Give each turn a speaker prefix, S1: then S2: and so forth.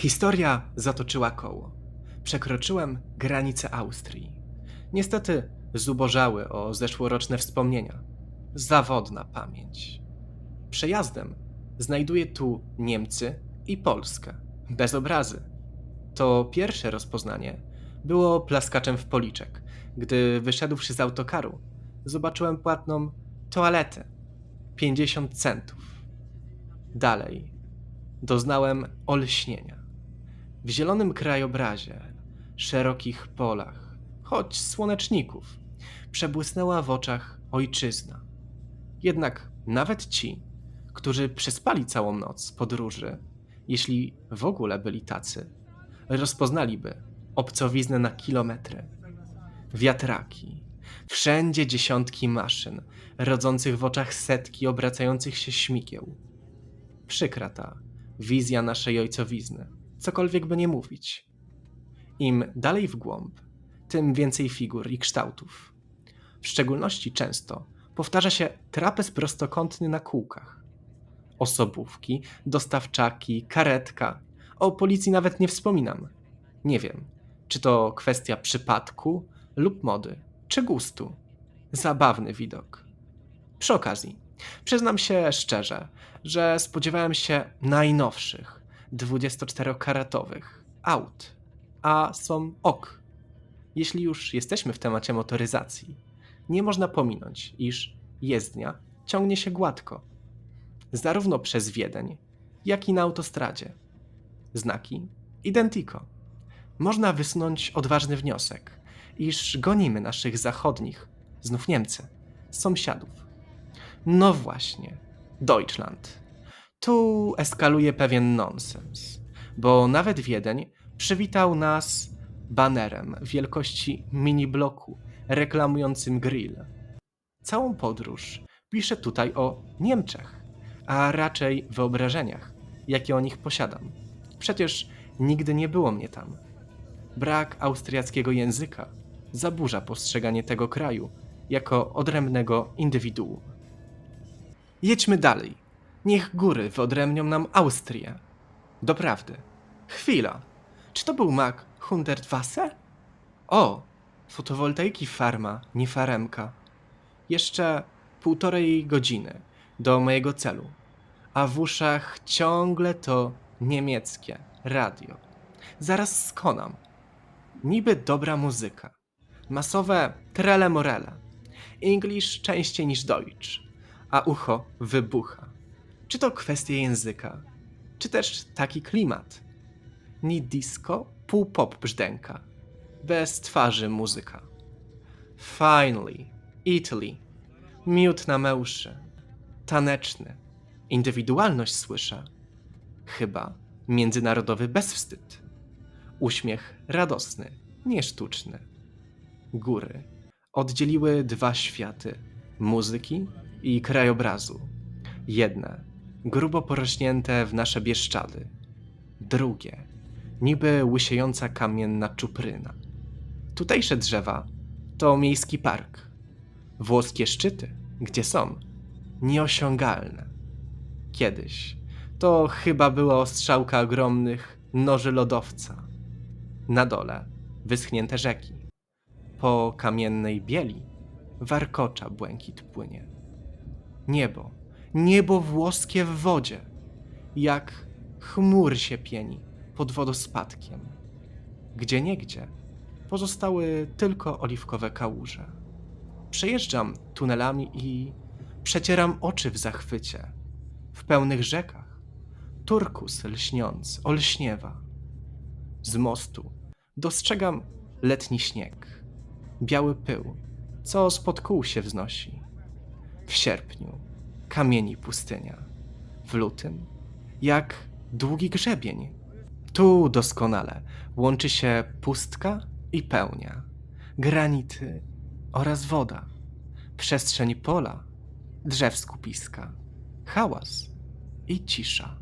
S1: Historia zatoczyła koło. Przekroczyłem granicę Austrii. Niestety zubożały o zeszłoroczne wspomnienia. Zawodna pamięć. Przejazdem znajduję tu Niemcy i Polskę. Bez obrazy. To pierwsze rozpoznanie było plaskaczem w policzek, gdy wyszedłszy z autokaru, zobaczyłem płatną toaletę 50 centów. Dalej doznałem olśnienia. W zielonym krajobrazie, szerokich polach, choć słoneczników, przebłysnęła w oczach ojczyzna. Jednak nawet ci, którzy przespali całą noc podróży, jeśli w ogóle byli tacy, rozpoznaliby obcowiznę na kilometry. Wiatraki, wszędzie dziesiątki maszyn, rodzących w oczach setki obracających się śmigieł. Przykra ta wizja naszej ojcowizny, cokolwiek by nie mówić. Im dalej w głąb, tym więcej figur i kształtów. W szczególności często powtarza się trapez prostokątny na kółkach. Osobówki, dostawczaki, karetka. O policji nawet nie wspominam. Nie wiem, czy to kwestia przypadku lub mody, czy gustu. Zabawny widok. Przy okazji, przyznam się szczerze, że spodziewałem się najnowszych 24-karatowych aut, a są ok. Jeśli już jesteśmy w temacie motoryzacji, nie można pominąć, iż jezdnia ciągnie się gładko, zarówno przez Wiedeń, jak i na autostradzie. Znaki identico. Można wysunąć odważny wniosek, iż gonimy naszych zachodnich, znów Niemcy, sąsiadów. No właśnie, Deutschland. Tu eskaluje pewien nonsens, bo nawet Wiedeń przywitał nas banerem wielkości mini bloku reklamującym grill. Całą podróż piszę tutaj o Niemczech, a raczej wyobrażeniach, jakie o nich posiadam. Przecież nigdy nie było mnie tam. Brak austriackiego języka zaburza postrzeganie tego kraju jako odrębnego indywiduum. Jedźmy dalej. Niech góry wyodrębnią nam Austrię. Doprawdy. Chwila. Czy to był mak Hundertwasser? O, fotowoltaiki farma, nie faremka. Jeszcze półtorej godziny do mojego celu, a w uszach ciągle to niemieckie radio. Zaraz skonam. Niby dobra muzyka. Masowe trele morele. English częściej niż Deutsch, a ucho wybucha. Czy to kwestia języka, czy też taki klimat? Ni disco, pół pop brzdęka. Bez twarzy muzyka. Finally, Italy. Miód na me uszy. Taneczny. Indywidualność słyszę. Chyba międzynarodowy bezwstyd. Uśmiech radosny, nie sztuczny. Góry oddzieliły dwa światy muzyki i krajobrazu. Jedne grubo porośnięte w nasze bieszczady, drugie niby łysiejąca kamienna czupryna. Tutejsze drzewa to miejski park. Włoskie szczyty, gdzie są, nieosiągalne. Kiedyś to chyba była ostrzałka ogromnych noży lodowca. Na dole wyschnięte rzeki. Po kamiennej bieli warkocza błękit płynie. Niebo, niebo włoskie w wodzie, jak chmur się pieni pod wodospadkiem. Gdzie niegdzie pozostały tylko oliwkowe kałuże. Przejeżdżam tunelami i przecieram oczy w zachwycie. W pełnych rzekach turkus lśniąc olśniewa. Z mostu dostrzegam letni śnieg, biały pył, co spod kół się wznosi. W sierpniu kamieni pustynia, w lutym jak długi grzebień. Tu doskonale łączy się pustka i pełnia, granity oraz woda, przestrzeń pola, drzew skupiska, hałas i cisza.